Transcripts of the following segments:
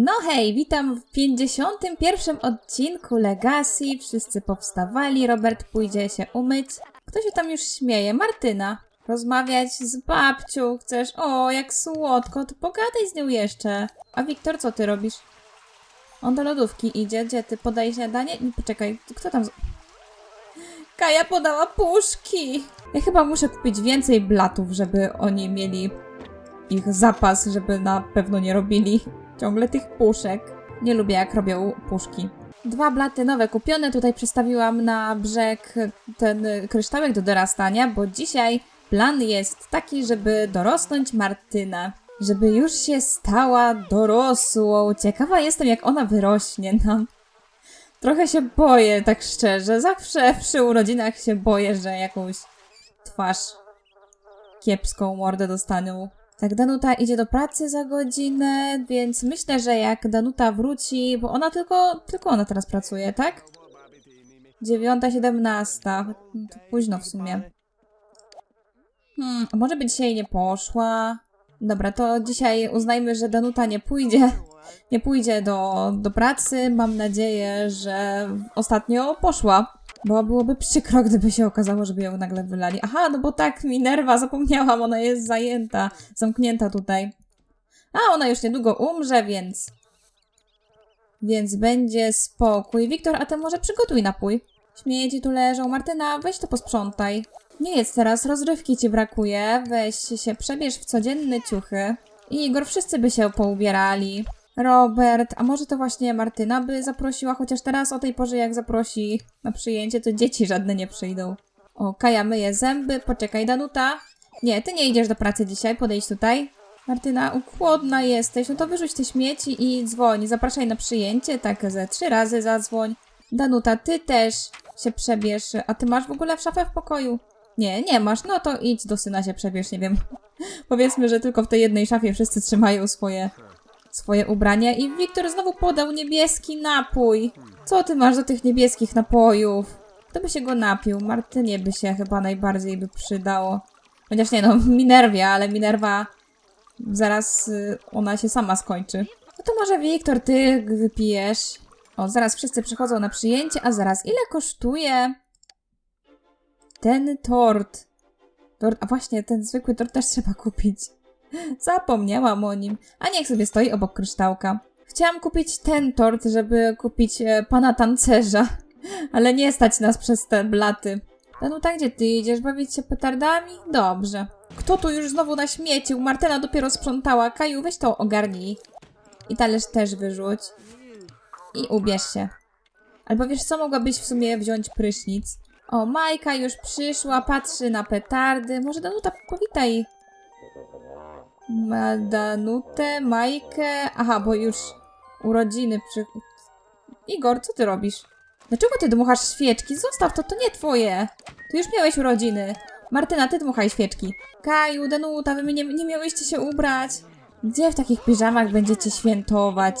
No hej, witam w 51 odcinku Legacy. Wszyscy powstawali, Robert pójdzie się umyć. Kto się tam już śmieje? Martyna. Rozmawiać z babcią chcesz? O, jak słodko, to pogadaj z nią jeszcze. A Wiktor, co ty robisz? On do lodówki idzie. Gdzie ty? Podaj śniadanie? Nie, poczekaj, kto tam... z- Kaja podała puszki! Ja chyba muszę kupić więcej blatów, żeby oni mieli ich zapas, żeby na pewno nie robili ciągle tych puszek. Nie lubię jak robią puszki. Dwa blaty nowe kupione, tutaj przestawiłam na brzeg ten kryształek do dorastania, bo dzisiaj plan jest taki, żeby dorosnąć Martynę. Żeby już się stała dorosłą. Ciekawa jestem, jak ona wyrośnie nam. Trochę się boję, tak szczerze. Zawsze przy urodzinach się boję, że jakąś twarz kiepską mordę dostaną. Tak, Danuta idzie do pracy za godzinę, więc myślę, że jak Danuta wróci, bo ona tylko, tylko ona teraz pracuje, tak? Dziewiąta, siedemnasta. To późno w sumie. Hmm, może by dzisiaj nie poszła? Dobra, to dzisiaj uznajmy, że Danuta nie pójdzie. Nie pójdzie do, do pracy. Mam nadzieję, że ostatnio poszła. Bo byłoby przykro, gdyby się okazało, żeby ją nagle wylali. Aha, no bo tak, Minerva, zapomniałam, ona jest zajęta, zamknięta tutaj. A, ona już niedługo umrze, więc... Więc będzie spokój. Wiktor, a ty może przygotuj napój. Śmieci tu leżą. Martyna, weź to posprzątaj. Nie jest teraz, rozrywki ci brakuje. Weź się, przebierz w codzienne ciuchy. I Igor, wszyscy by się poubierali. Robert, a może to właśnie Martyna by zaprosiła, chociaż teraz o tej porze jak zaprosi na przyjęcie, to dzieci żadne nie przyjdą. O, Kaja myje zęby, poczekaj Danuta. Nie, ty nie idziesz do pracy dzisiaj, podejdź tutaj. Martyna, uchłodna jesteś, no to wyrzuć te śmieci i dzwoń, zapraszaj na przyjęcie, tak ze trzy razy zadzwoń. Danuta, ty też się przebierz, a ty masz w ogóle szafę w pokoju? Nie, nie masz, no to idź do syna się przebierz, nie wiem. Powiedzmy, że tylko w tej jednej szafie wszyscy trzymają swoje swoje ubrania i Wiktor znowu podał niebieski napój. Co ty masz do tych niebieskich napojów? Kto by się go napił? Martynie by się chyba najbardziej by przydało. Chociaż nie no, Minervia, ale Minerva zaraz y, ona się sama skończy. No to może Wiktor, ty wypijesz. O, zaraz wszyscy przychodzą na przyjęcie, a zaraz ile kosztuje ten tort? Tort, a właśnie, ten zwykły tort też trzeba kupić. Zapomniałam o nim. A niech sobie stoi obok kryształka. Chciałam kupić ten tort, żeby kupić e, pana tancerza, ale nie stać nas przez te blaty. Danuta, gdzie ty idziesz? Bawić się petardami? Dobrze. Kto tu już znowu naśmiecił? Martyna dopiero sprzątała. Kaju, weź to ogarnij. I talerz też wyrzuć. I ubierz się. Albo wiesz co, mogłabyś w sumie wziąć prysznic. O, Majka już przyszła, patrzy na petardy. Może Danuta powitaj Ma Danutę, Majkę. Aha, bo już urodziny przy. Igor, co ty robisz? Dlaczego ty dmuchasz świeczki? Zostaw to, to nie twoje. Ty już miałeś urodziny. Martyna, ty dmuchaj świeczki. Kaju, Danuta, wy nie, nie miałyście się ubrać. Gdzie w takich piżamach będziecie świętować?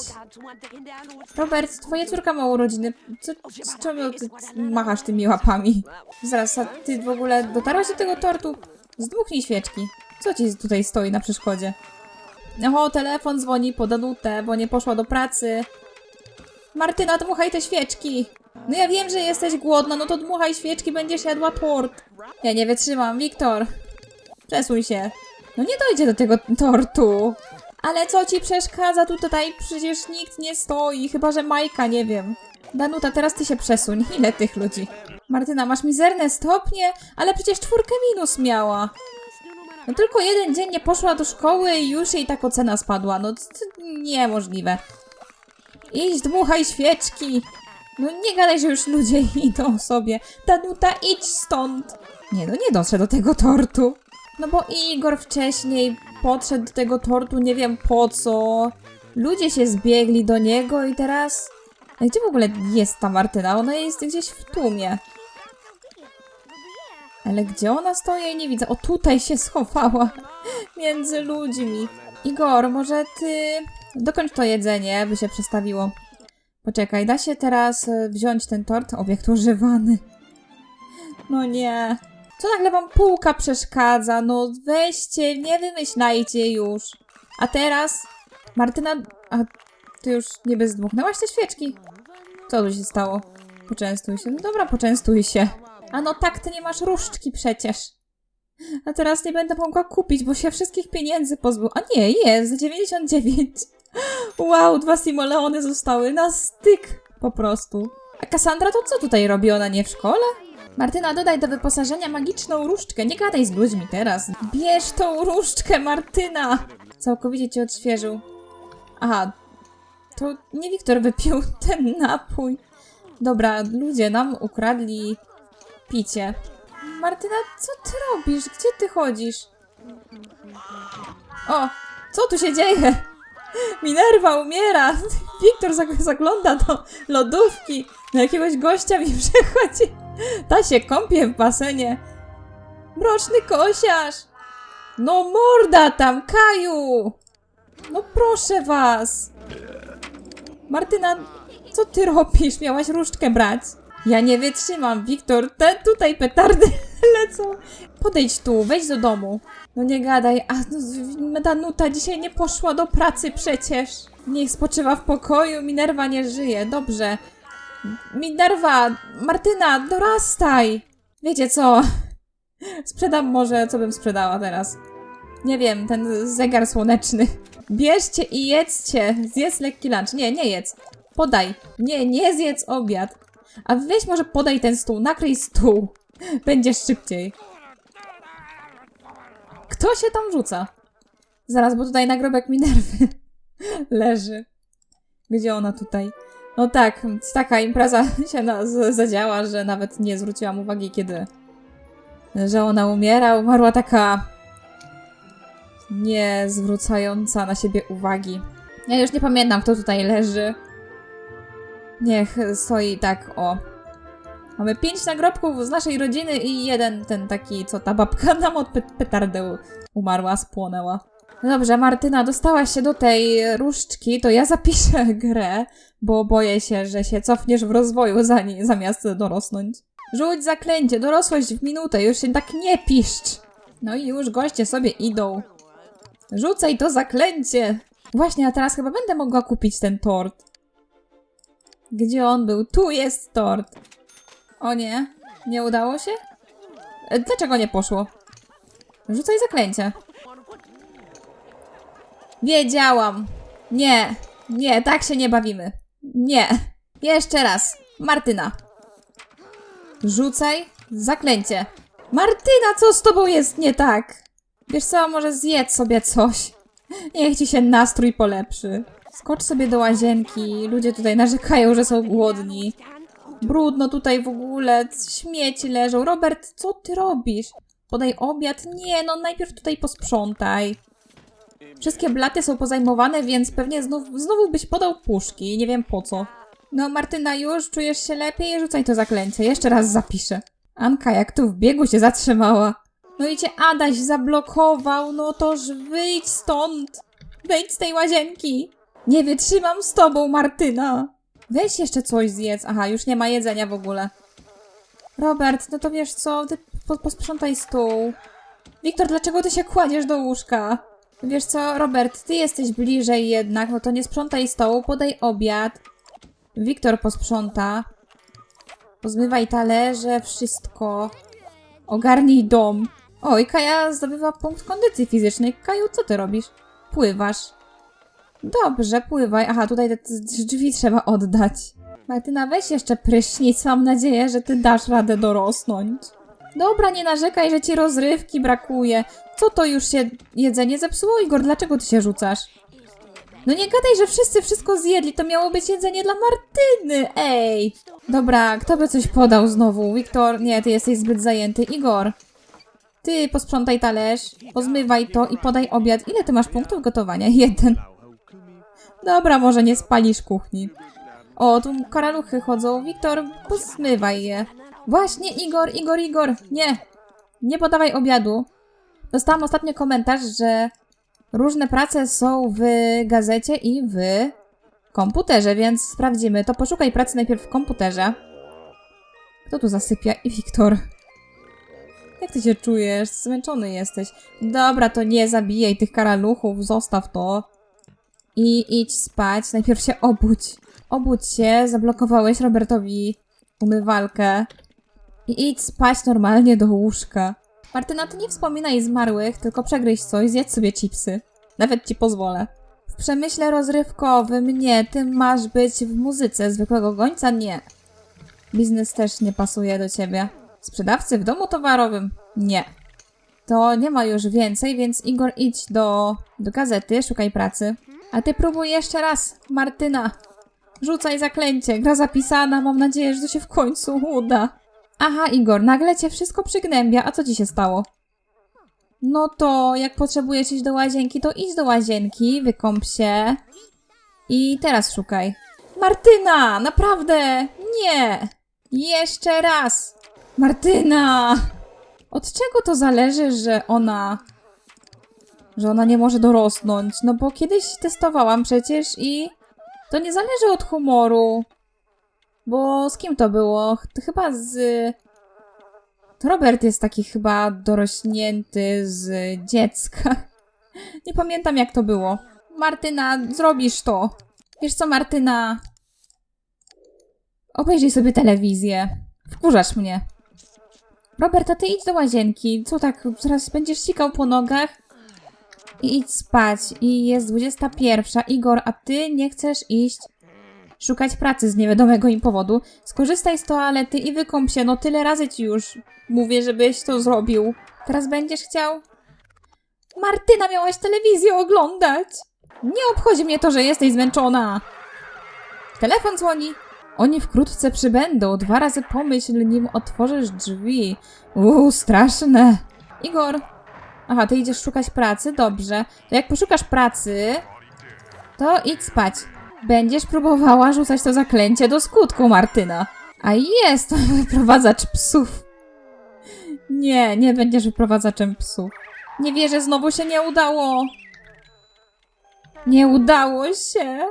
Robert, twoja córka ma urodziny. Co, z czemu ty machasz tymi łapami? Zaraz, a ty w ogóle dotarłaś do tego tortu? Zdmuchnij świeczki. Co ci tutaj stoi na przeszkodzie? O, telefon dzwoni po Danutę, bo nie poszła do pracy. Martyna, dmuchaj te świeczki. No ja wiem, że jesteś głodna, no to dmuchaj świeczki, będziesz jadła tort. Ja nie wytrzymam, Wiktor. Przesuń się. No nie dojdzie do tego tortu. Ale co ci przeszkadza tu tutaj? Przecież nikt nie stoi, chyba że Majka, nie wiem. Danuta, teraz ty się przesuń. Ile tych ludzi? Martyna, masz mizerne stopnie, ale przecież czwórkę minus miała. No tylko jeden dzień nie poszła do szkoły i już jej tak ocena spadła. No to niemożliwe. Idź, dmuchaj świeczki. No nie gadaj, że już ludzie idą sobie. Danuta, idź stąd. Nie no, nie dotrze do tego tortu. No bo Igor wcześniej podszedł do tego tortu, nie wiem po co. Ludzie się zbiegli do niego i teraz... A Gdzie w ogóle jest ta Martyna? Ona jest gdzieś w tłumie. Ale gdzie ona stoi? Jej nie widzę. O, tutaj się schowała. Między ludźmi. Igor, może ty... Dokończ to jedzenie, by się przestawiło. Poczekaj, da się teraz e, wziąć ten tort? Obiekt używany. No nie. Co nagle wam półka przeszkadza? No weźcie, nie wymyślajcie już. A teraz? Martyna... A ty już niby zdmuchnęłaś te świeczki? Co tu się stało? Poczęstuj się. No dobra, poczęstuj się. A no tak, ty nie masz różdżki przecież. A teraz nie będę mogła kupić, bo się wszystkich pieniędzy pozbył. A nie, jest, za 99. Wow, dwa simoleony zostały na styk po prostu. A Kassandra to co tutaj robi? Ona nie w szkole? Martyna, dodaj do wyposażenia magiczną różdżkę. Nie gadaj z ludźmi teraz. Bierz tą różdżkę, Martyna! Całkowicie cię odświeżył. Aha, to nie Wiktor wypił ten napój. Dobra, ludzie nam ukradli picie. Martyna, co ty robisz? Gdzie ty chodzisz? O, co tu się dzieje? Minerva umiera! Wiktor zag- zagląda do lodówki. Na jakiegoś gościa mi przechodzi. Ta się kąpie w basenie. Mroczny kosiarz! No morda tam, Kaju! No proszę was! Martyna, co ty robisz? Miałaś różdżkę brać. Ja nie wytrzymam, Wiktor. Te tutaj petardy lecą. Podejdź tu, wejdź do domu. No nie gadaj, a no, Danuta dzisiaj nie poszła do pracy przecież. Niech spoczywa w pokoju, Minerva nie żyje, dobrze. Minerva, Martyna, dorastaj. Wiecie co? Sprzedam może, co bym sprzedała teraz. Nie wiem, ten zegar słoneczny. Bierzcie i jedzcie. Zjedz lekki lunch. Nie, nie jedz. Podaj. Nie, nie zjedz obiad. A weź może podaj ten stół, nakryj stół. Będzie szybciej. Kto się tam rzuca? Zaraz, bo tutaj nagrobek Minerwy leży. Gdzie ona tutaj? No tak, taka impreza się na, z, zadziała, że nawet nie zwróciłam uwagi, kiedy że ona umiera. Umarła taka nie zwracająca na siebie uwagi. Ja już nie pamiętam, kto tutaj leży. Niech stoi tak, o. Mamy pięć nagrobków z naszej rodziny i jeden ten taki, co ta babka nam od pe- petardę umarła, spłonęła. Dobrze, Martyna, dostałaś się do tej różdżki, to ja zapiszę grę, bo boję się, że się cofniesz w rozwoju zamiast dorosnąć. Rzuć zaklęcie, dorosłość w minutę, już się tak nie piszcz. No i już goście sobie idą. Rzucaj to zaklęcie! Właśnie, a teraz chyba będę mogła kupić ten tort. Gdzie on był? Tu jest tort. O nie, nie udało się? E, Dlaczego nie poszło? Rzucaj zaklęcie. Wiedziałam. Nie, nie, tak się nie bawimy. Nie. Jeszcze raz. Martyna. Rzucaj zaklęcie. Martyna, co z tobą jest nie tak? Wiesz co, może zjedz sobie coś. Niech ci się nastrój polepszy. Skocz sobie do łazienki. Ludzie tutaj narzekają, że są głodni. Brudno tutaj w ogóle. Śmieci leżą. Robert, co ty robisz? Podaj obiad? Nie, no najpierw tutaj posprzątaj. Wszystkie blaty są pozajmowane, więc pewnie znów, znowu byś podał puszki. Nie wiem po co. No, Martyna, już czujesz się lepiej? Rzucaj to zaklęcie. Jeszcze raz zapiszę. Anka, jak tu w biegu się zatrzymała. No i cię Adaś zablokował, no toż wyjdź stąd. Wyjdź z tej łazienki. Nie wytrzymam z tobą, Martyna. Weź jeszcze coś zjedz. Aha, już nie ma jedzenia w ogóle. Robert, no to wiesz co, ty po, posprzątaj stół. Wiktor, dlaczego ty się kładziesz do łóżka? Wiesz co, Robert, ty jesteś bliżej jednak, no to nie sprzątaj stołu, podaj obiad. Wiktor posprząta. Pozmywaj talerze, wszystko. Ogarnij dom. Oj, Kaja zdobywa punkt kondycji fizycznej. Kaju, co ty robisz? Pływasz. Dobrze, pływaj. Aha, tutaj te drzwi trzeba oddać. Martyna, weź jeszcze prysznic. Mam nadzieję, że ty dasz radę dorosnąć. Dobra, nie narzekaj, że ci rozrywki brakuje. Co to już się jedzenie zepsuło, Igor? Dlaczego ty się rzucasz? No nie gadaj, że wszyscy wszystko zjedli. To miało być jedzenie dla Martyny. Ej! Dobra, kto by coś podał znowu? Wiktor, nie, ty jesteś zbyt zajęty. Igor, ty posprzątaj talerz, pozmywaj to i podaj obiad. Ile ty masz punktów gotowania? Jeden. Dobra, może nie spalisz kuchni. O, tu karaluchy chodzą. Wiktor, pozmywaj je. Właśnie, Igor, Igor, Igor. Nie, nie podawaj obiadu. Dostałam ostatnio komentarz, że różne prace są w gazecie i w komputerze, więc sprawdzimy. To poszukaj pracy najpierw w komputerze. Kto tu zasypia? I Wiktor. Jak ty się czujesz? Zmęczony jesteś. Dobra, to nie zabijaj tych karaluchów, zostaw to. I idź spać. Najpierw się obudź. Obudź się, zablokowałeś Robertowi umywalkę. I idź spać normalnie do łóżka. Martyna, ty nie wspominaj zmarłych, tylko przegryź coś, zjedz sobie chipsy. Nawet ci pozwolę. W przemyśle rozrywkowym nie, ty masz być w muzyce, zwykłego gońca nie. Biznes też nie pasuje do ciebie. Sprzedawcy w domu towarowym? Nie. To nie ma już więcej, więc Igor idź do, do gazety, szukaj pracy. A ty próbuj jeszcze raz, Martyna. Rzucaj zaklęcie, gra zapisana, mam nadzieję, że to się w końcu uda. Aha, Igor, nagle cię wszystko przygnębia, a co ci się stało? No to, jak potrzebujesz iść do łazienki, to idź do łazienki, wykąp się i teraz szukaj. Martyna, naprawdę, nie! Jeszcze raz! Martyna! Od czego to zależy, że ona. Że ona nie może dorosnąć? No bo kiedyś testowałam przecież i. to nie zależy od humoru. Bo z kim to było? Ch- Chyba z. Robert jest taki chyba dorośnięty z dziecka. Nie pamiętam jak to było. Martyna, zrobisz to. Wiesz co, Martyna? Obejrzyj sobie telewizję. Wkurzasz mnie. Robert, a ty idź do łazienki. Co tak, zaraz będziesz sikał po nogach? I idź spać. I jest 21. Igor, a ty nie chcesz iść szukać pracy z niewiadomego im powodu. Skorzystaj z toalety i wykąp się. No tyle razy ci już mówię, żebyś to zrobił. Teraz będziesz chciał? Martyna, miałaś telewizję oglądać. Nie obchodzi mnie to, że jesteś zmęczona. Telefon dzwoni. Oni wkrótce przybędą. Dwa razy pomyśl, nim otworzysz drzwi. Uuu, straszne. Igor. Aha, ty idziesz szukać pracy? Dobrze. To jak poszukasz pracy, to idź spać. Będziesz próbowała rzucać to zaklęcie do skutku, Martyna. A jest wyprowadzacz psów. Nie, nie będziesz wyprowadzaczem psów. Nie wierzę, znowu się nie udało. Nie udało się.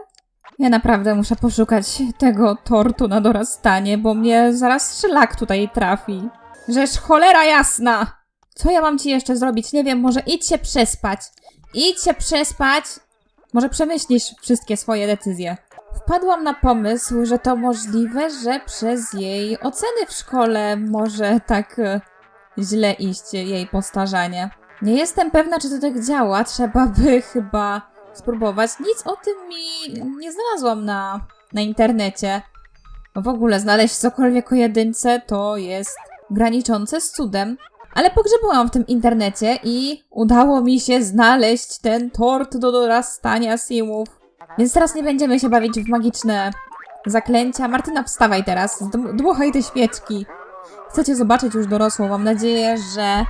Ja naprawdę muszę poszukać tego tortu na dorastanie, bo mnie zaraz szlak tutaj trafi. Żeż cholera jasna! Co ja mam ci jeszcze zrobić? Nie wiem, może idź się przespać. Idź się przespać. Może przemyślisz wszystkie swoje decyzje. Wpadłam na pomysł, że to możliwe, że przez jej oceny w szkole może tak e, źle iść jej postarzanie. Nie jestem pewna, czy to tak działa. Trzeba by chyba spróbować. Nic o tym mi nie znalazłam na, na internecie. W ogóle znaleźć cokolwiek o jedynce to jest graniczące z cudem. Ale pogrzebałam w tym internecie i udało mi się znaleźć ten tort do dorastania simów. Więc teraz nie będziemy się bawić w magiczne zaklęcia. Martyna, wstawaj teraz, dmuchaj te świeczki. Chcę cię zobaczyć już dorosłą. Mam nadzieję, że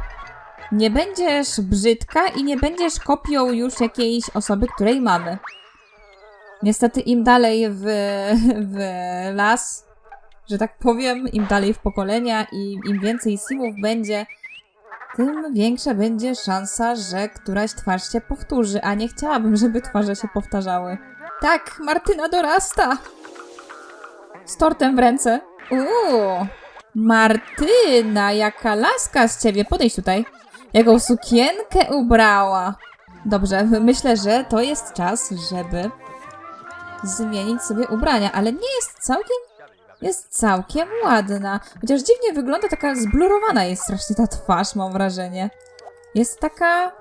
nie będziesz brzydka i nie będziesz kopią już jakiejś osoby, której mamy. Niestety im dalej w, w las, że tak powiem, im dalej w pokolenia i im więcej simów będzie, tym większa będzie szansa, że któraś twarz się powtórzy, a nie chciałabym, żeby twarze się powtarzały. Tak, Martyna dorasta! Z tortem w ręce. Uuu, Martyna, jaka laska z ciebie. Podejdź tutaj. Jaką sukienkę ubrała. Dobrze, myślę, że to jest czas, żeby zmienić sobie ubrania, ale nie jest całkiem jest całkiem ładna. Chociaż dziwnie wygląda, taka zblurowana jest strasznie ta twarz, mam wrażenie. Jest taka...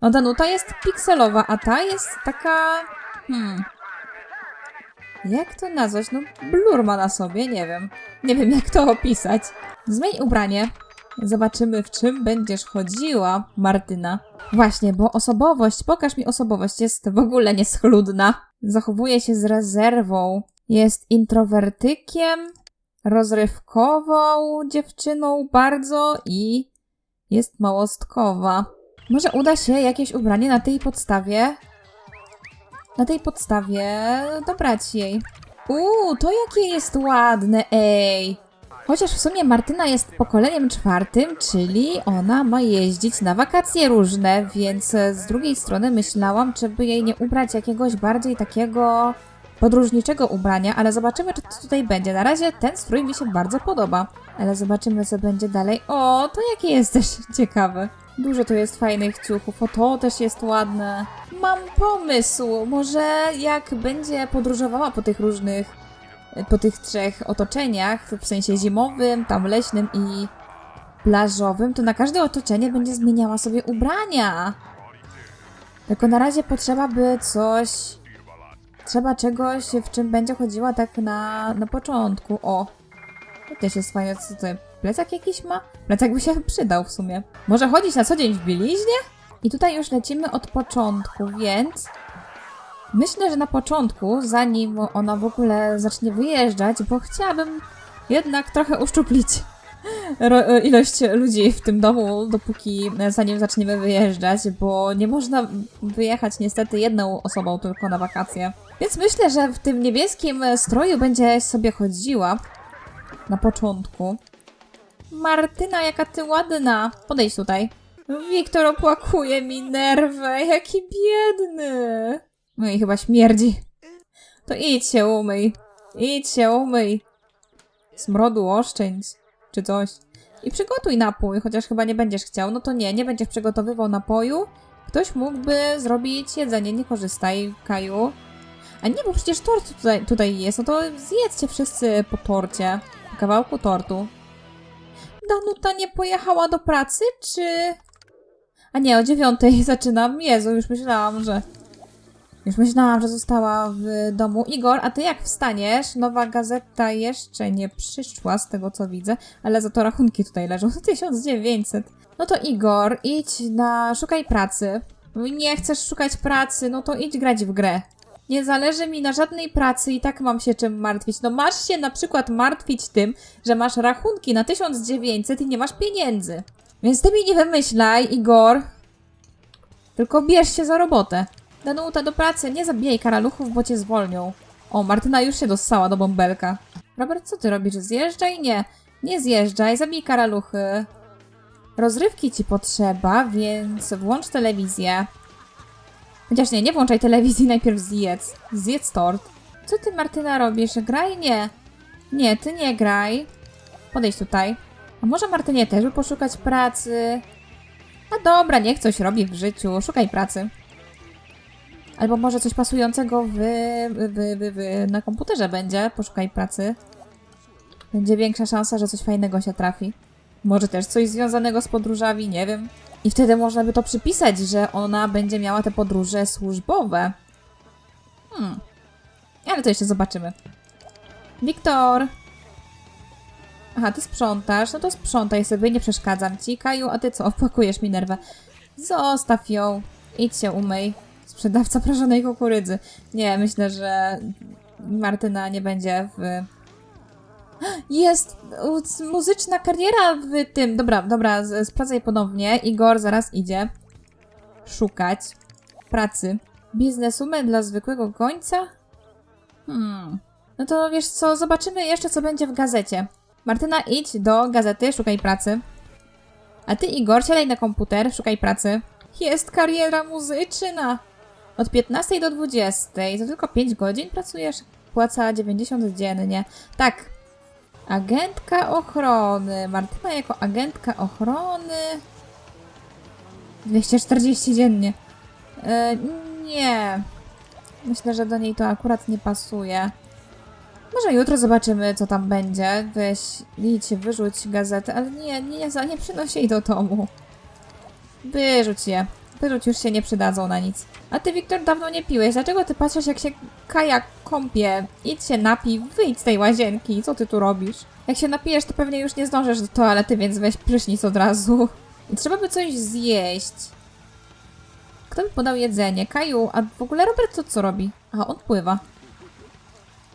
No Danuta jest pikselowa, a ta jest taka... Hmm... Jak to nazwać? No blur ma na sobie, nie wiem. Nie wiem jak to opisać. Zmień ubranie. Zobaczymy w czym będziesz chodziła, Martyna. Właśnie, bo osobowość, pokaż mi osobowość, jest w ogóle nieschludna. Zachowuje się z rezerwą. Jest introwertykiem, rozrywkową dziewczyną bardzo i jest małostkowa. Może uda się jakieś ubranie na tej podstawie? Na tej podstawie dobrać jej. Uuu, to jakie jest ładne, ej! Chociaż w sumie Martyna jest pokoleniem czwartym, czyli ona ma jeździć na wakacje różne, więc z drugiej strony myślałam, czy by jej nie ubrać jakiegoś bardziej takiego podróżniczego ubrania, ale zobaczymy, czy to tutaj będzie. Na razie ten strój mi się bardzo podoba, ale zobaczymy, co będzie dalej. O, to jakie jest też ciekawe. Dużo tu jest fajnych ciuchów, o to też jest ładne. mam pomysł. Może jak będzie podróżowała po tych różnych, po tych trzech otoczeniach, w sensie zimowym, tam leśnym i plażowym, to na każde otoczenie będzie zmieniała sobie ubrania. Tylko na razie potrzeba by coś. Trzeba czegoś, w czym będzie chodziła tak na, na początku. O, to też jest fajne. Co to? Plecak jakiś ma? Plecak by się przydał w sumie. Może chodzić na co dzień w bieliźnie? I tutaj już lecimy od początku, więc myślę, że na początku, zanim ona w ogóle zacznie wyjeżdżać, bo chciałabym jednak trochę uszczuplić ilość ludzi w tym domu, dopóki e, zanim zaczniemy wyjeżdżać, bo nie można wyjechać niestety jedną osobą tylko na wakacje. Więc myślę, że w tym niebieskim e, stroju będzie sobie chodziła na początku. Martyna, jaka ty ładna! Podejdź tutaj. Wiktor opłakuje mi nerwę, jaki biedny. No i chyba śmierdzi. To idź się umyj. Idź się umyj. Smrodu oszczędź, czy coś. I przygotuj napój, chociaż chyba nie będziesz chciał. No to nie, nie będziesz przygotowywał napoju. Ktoś mógłby zrobić jedzenie, nie korzystaj, Kaju. A nie, bo przecież tort tutaj, tutaj jest, no to zjedzcie wszyscy po torcie. Po kawałku tortu. Danuta nie pojechała do pracy, czy... A nie, o dziewiątej zaczynam. Jezu, już myślałam, że... Już myślałam, że została w domu. Igor, a ty jak wstaniesz? Nowa gazeta jeszcze nie przyszła, z tego co widzę, ale za to rachunki tutaj leżą. 1900. No to Igor, idź na... szukaj pracy. Nie chcesz szukać pracy, no to idź grać w grę. Nie zależy mi na żadnej pracy i tak mam się czym martwić. No masz się na przykład martwić tym, że masz rachunki na 1900 i nie masz pieniędzy. Więc ty mi nie wymyślaj, Igor. Tylko bierz się za robotę. Danuta do pracy, nie zabijaj karaluchów, bo cię zwolnią. O, Martyna już się dossała do bąbelka. Robert, co ty robisz? Zjeżdżaj? Nie. Nie zjeżdżaj, zabij karaluchy. Rozrywki ci potrzeba, więc włącz telewizję. Chociaż nie, nie włączaj telewizji, najpierw zjedz. Zjedz tort. Co ty, Martyna, robisz? Graj? Nie. Nie, ty nie graj. Podejdź tutaj. A może Martynie też by poszukać pracy? A dobra, niech coś robi w życiu. Szukaj pracy. Albo może coś pasującego w, w, w, w, na komputerze będzie. Poszukaj pracy. Będzie większa szansa, że coś fajnego się trafi. Może też coś związanego z podróżami, nie wiem. I wtedy można by to przypisać, że ona będzie miała te podróże służbowe. Hmm. Ale to jeszcze zobaczymy. Wiktor! Aha, ty sprzątasz. No to sprzątaj sobie, nie przeszkadzam ci. Kaju, a ty co? Opłakujesz mi nerwę. Zostaw ją. Idź się umyj. Sprzedawca prażonej kukurydzy. Nie, myślę, że Martyna nie będzie w... Jest muzyczna kariera w tym. Dobra, dobra, sprawdzaj ponownie. Igor zaraz idzie szukać pracy. Bizneswoman dla zwykłego gońca? Hmm. No to wiesz co, zobaczymy jeszcze co będzie w gazecie. Martyna, idź do gazety, szukaj pracy. A ty, Igor, siadaj na komputer, szukaj pracy. Jest kariera muzyczna! Od 15 do 20. To tylko 5 godzin pracujesz? Płaca 90 dziennie. Tak. Agentka ochrony. Martyna jako agentka ochrony. 240 dziennie. E, nie. Myślę, że do niej to akurat nie pasuje. Może jutro zobaczymy, co tam będzie. Weź, idź, wyrzuć gazetę, ale nie, nie, nie, nie przynoś jej do domu. Wyrzuć je. Wyrzuć, już się nie przydadzą na nic. A ty, Wiktor, dawno nie piłeś. Dlaczego ty patrzysz, jak się Kaja kąpie? Idź się napij, wyjdź z tej łazienki. Co ty tu robisz? Jak się napijesz, to pewnie już nie zdążysz do toalety, więc weź prysznic od razu. I trzeba by coś zjeść. Kto by podał jedzenie? Kaju, a w ogóle Robert to co robi? A, on pływa.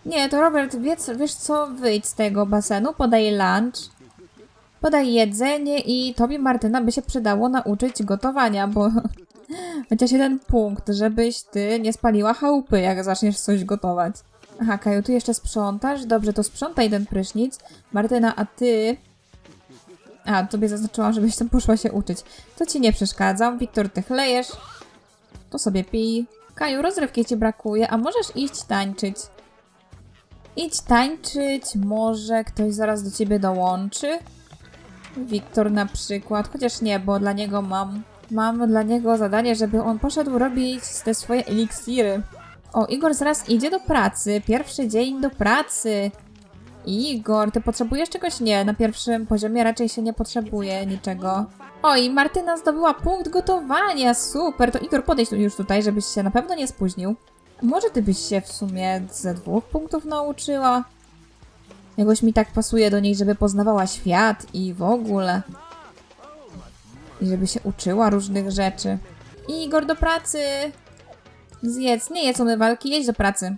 Nie, to Robert, wiesz, wiesz co? Wyjdź z tego basenu, podaj lunch. Podaj jedzenie i tobie, Martyna, by się przydało nauczyć gotowania, bo chociaż jeden punkt, żebyś ty nie spaliła chałupy, jak zaczniesz coś gotować. Aha, Kaju, ty jeszcze sprzątasz? Dobrze, to sprzątaj ten prysznic. Martyna, a ty... A, tobie zaznaczyłam, żebyś tam poszła się uczyć. To ci nie przeszkadzam. Wiktor, ty chlejesz. To sobie pij. Kaju, rozrywki ci brakuje, a możesz iść tańczyć. Idź tańczyć, może ktoś zaraz do ciebie dołączy? Wiktor na przykład, chociaż nie, bo dla niego mam Mam dla niego zadanie, żeby on poszedł robić te swoje eliksiry. O, Igor zaraz idzie do pracy. Pierwszy dzień do pracy. Igor, ty potrzebujesz czegoś? Nie, na pierwszym poziomie raczej się nie potrzebuje niczego. Oj, Martyna zdobyła punkt gotowania, super. To Igor, podejdź już tutaj, żebyś się na pewno nie spóźnił. Może ty byś się w sumie ze dwóch punktów nauczyła? Jakoś mi tak pasuje do niej, żeby poznawała świat i w ogóle. I żeby się uczyła różnych rzeczy. Igor, do pracy! Zjedz, nie jedz umywalki, jedź do pracy.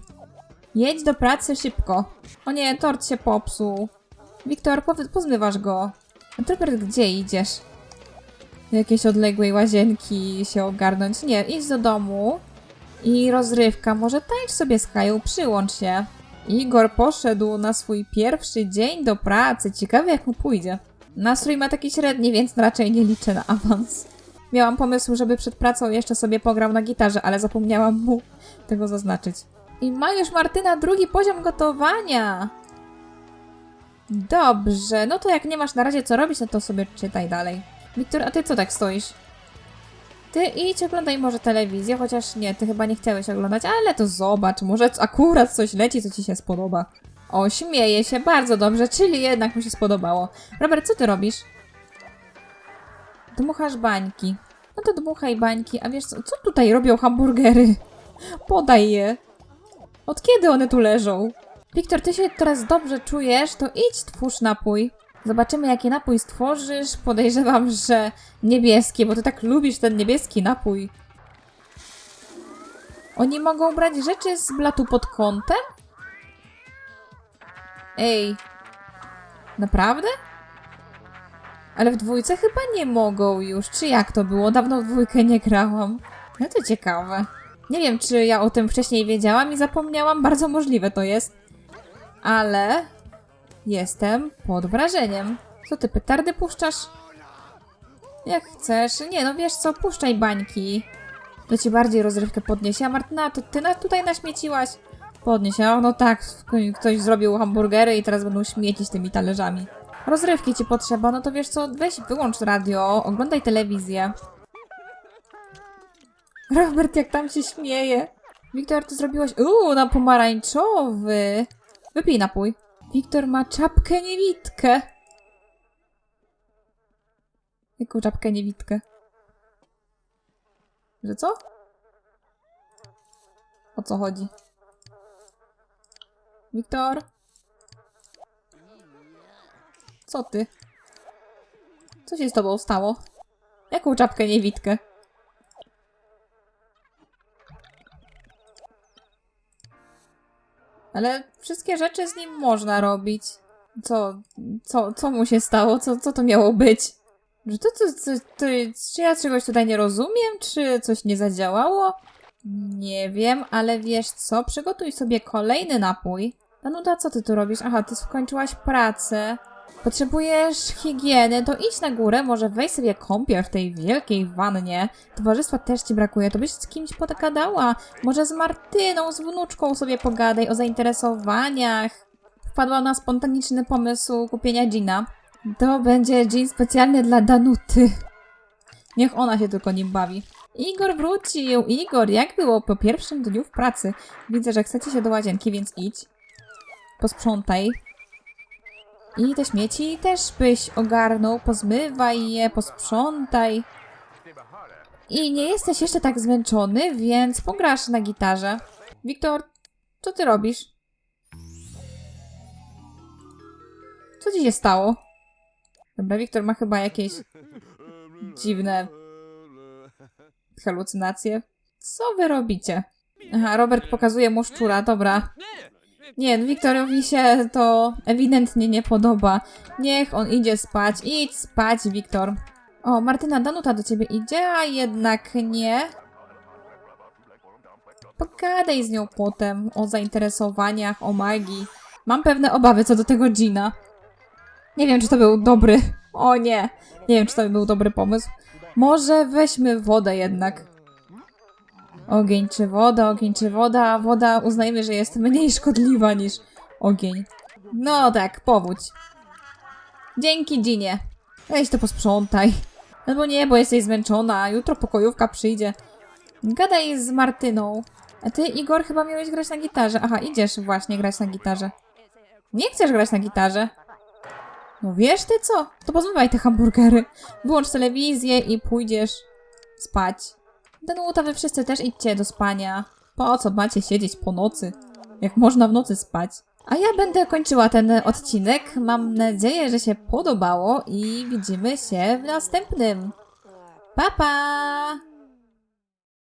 Jedź do pracy szybko. O nie, tort się popsuł. Wiktor, pozmywasz go. Trooper, gdzie idziesz? Do jakiejś odległej łazienki się ogarnąć? Nie, idź do domu. I rozrywka, może tańcz sobie z Kają, przyłącz się. Igor poszedł na swój pierwszy dzień do pracy. Ciekawe jak mu pójdzie. Nastrój ma taki średni, więc raczej nie liczę na awans. Miałam pomysł, żeby przed pracą jeszcze sobie pograł na gitarze, ale zapomniałam mu tego zaznaczyć. I ma już Martyna drugi poziom gotowania. Dobrze, no to jak nie masz na razie co robić, no to sobie czytaj dalej. Wiktor, a ty co tak stoisz? Ty idź oglądaj może telewizję, chociaż nie, ty chyba nie chciałeś oglądać, ale to zobacz, może akurat coś leci, co ci się spodoba. O, śmieje się, bardzo dobrze, czyli jednak mu się spodobało. Robert, co ty robisz? Dmuchasz bańki. No to dmuchaj bańki, a wiesz co, co tutaj robią hamburgery? Podaj je. Od kiedy one tu leżą? Wiktor, ty się teraz dobrze czujesz, to idź twórz napój. Zobaczymy, jaki napój stworzysz. Podejrzewam, że niebieski, bo ty tak lubisz ten niebieski napój. Oni mogą brać rzeczy z blatu pod kątem? Ej. Naprawdę? Ale w dwójce chyba nie mogą już. Czy jak to było? Dawno w dwójkę nie grałam. No to ciekawe. Nie wiem, czy ja o tym wcześniej wiedziałam i zapomniałam. Bardzo możliwe to jest. Ale jestem pod wrażeniem. Co ty, petardy puszczasz? Jak chcesz. Nie, no wiesz co, puszczaj bańki. To ci bardziej rozrywkę podniesie. A Martyna, to ty na, tutaj naśmieciłaś? Podnieś. A no tak, ktoś zrobił hamburgery i teraz będą śmiecić tymi talerzami. Rozrywki ci potrzeba, no to wiesz co, weź wyłącz radio, oglądaj telewizję. Robert, jak tam się śmieje. Wiktor, ty zrobiłaś... Uuu, na pomarańczowy. Wypij napój. Wiktor ma czapkę niewidkę. Jaką czapkę niewidkę? Że co? O co chodzi? Wiktor? Co ty? Co się z tobą stało? Jaką czapkę niewidkę? Ale wszystkie rzeczy z nim można robić. Co, co, co mu się stało? Co, co to miało być? Że to, to, czy ja czegoś tutaj nie rozumiem? Czy coś nie zadziałało? Nie wiem, ale wiesz co? Przygotuj sobie kolejny napój. Danuta, co ty tu robisz? Aha, ty skończyłaś pracę. Potrzebujesz higieny, to idź na górę, może weź sobie kąpiel w tej wielkiej wannie. Towarzystwa też ci brakuje, to byś z kimś pogadała. Może z Martyną, z wnuczką sobie pogadaj o zainteresowaniach. Wpadłam na spontaniczny pomysł kupienia Gina. To będzie Gin specjalny dla Danuty. Niech ona się tylko nim bawi. Igor wrócił! Igor, jak było po pierwszym dniu w pracy? Widzę, że chcecie się do łazienki, więc idź. Posprzątaj. I te śmieci też byś ogarnął, pozmywaj je, posprzątaj. I nie jesteś jeszcze tak zmęczony, więc pograsz na gitarze. Wiktor, co ty robisz? Co ci się stało? Dobra, Wiktor ma chyba jakieś dziwne halucynacje. Co wy robicie? Aha, Robert pokazuje mu szczura, dobra. Nie, no Wiktorowi się to ewidentnie nie podoba. Niech on idzie spać. Idź spać, Wiktor. O, Martyna Danuta do ciebie idzie, a jednak nie. Pogadaj z nią potem o zainteresowaniach, o magii. Mam pewne obawy co do tego Gina. Nie wiem, czy to był dobry. O nie. Nie wiem, czy to był dobry pomysł. Może weźmy wodę jednak. Ogień czy woda, ogień czy woda, a woda uznajmy, że jest mniej szkodliwa niż ogień. No tak, powódź. Dzięki, Ginie. Weź to posprzątaj. Albo nie, bo jesteś zmęczona, jutro pokojówka przyjdzie. Gadaj z Martyną. A ty, Igor, chyba miałeś grać na gitarze. Aha, idziesz właśnie grać na gitarze. Nie chcesz grać na gitarze? No wiesz ty co? To pozmywaj te hamburgery. Wyłącz telewizję i pójdziesz spać. Danuta, wy wszyscy też idźcie do spania. Po co macie siedzieć po nocy? Jak można w nocy spać? A ja będę kończyła ten odcinek. Mam nadzieję, że się podobało i widzimy się w następnym. Pa pa!